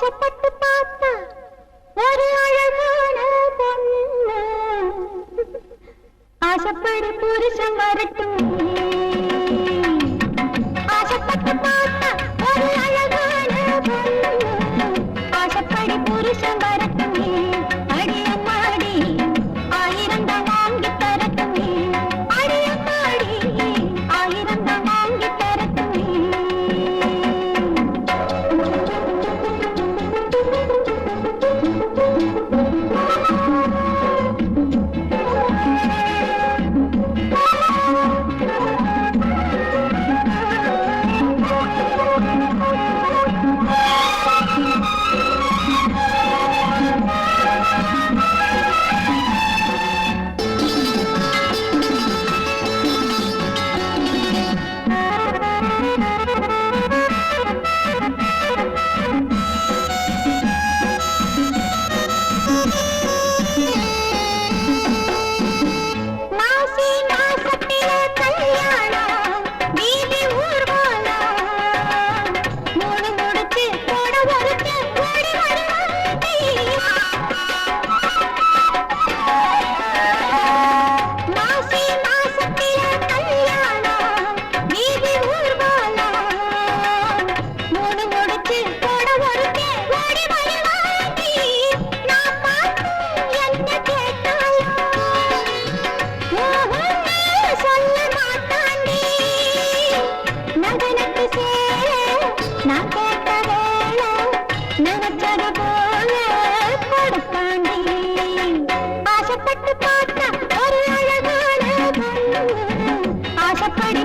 ஆசைப்பட்டு பார்த்த ஒரு அழகான பொண்ணு. ஆசைப்படு புருஷன் வரட்டும் ஆசைப்பட்டு பார்த்த ஒரு அழகான பொண்ணு. ஆசைப்படு புருஷன் ஆசைப்பட்டு பார்த்த ஒரு அழகான ஆசைப்படி